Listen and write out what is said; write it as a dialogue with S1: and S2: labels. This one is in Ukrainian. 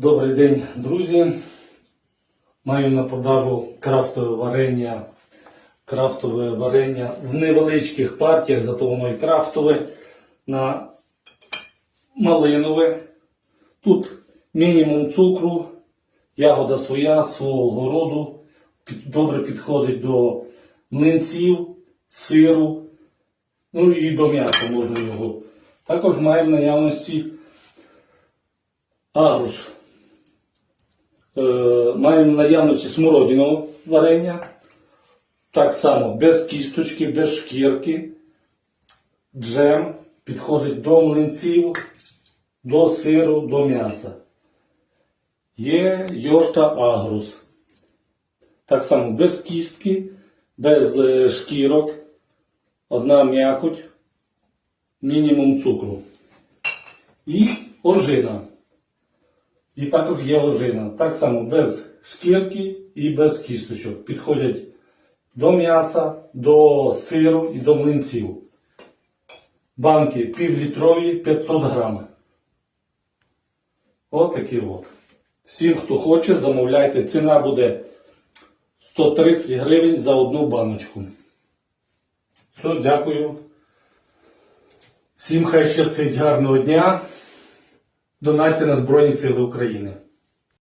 S1: Добрий день, друзі. Маю на продажу крафтове варення. Крафтове варення в невеличких партіях, зато воно і крафтове на малинове. Тут мінімум цукру, ягода своя, свого городу. Добре підходить до млинців, сиру, ну і до м'яса можна його. Також маємо в наявності агрус. Е, маємо наявності смородиного варення. Так само без кісточки, без шкірки. Джем підходить до млинців, до сиру, до м'яса. Є йошта агрус. Так само без кістки, без е, шкірок, одна м'якоть, мінімум цукру. І ожина. І також є ожина. Так само без шкірки і без кісточок. Підходять до м'яса, до сиру і до млинців. Банки півлітрові 500 грам. Отакі от. Всім, хто хоче, замовляйте. Ціна буде 130 гривень за одну баночку. Все, дякую. Всім хай щастить гарного дня. Донайте на Збройні Сили України.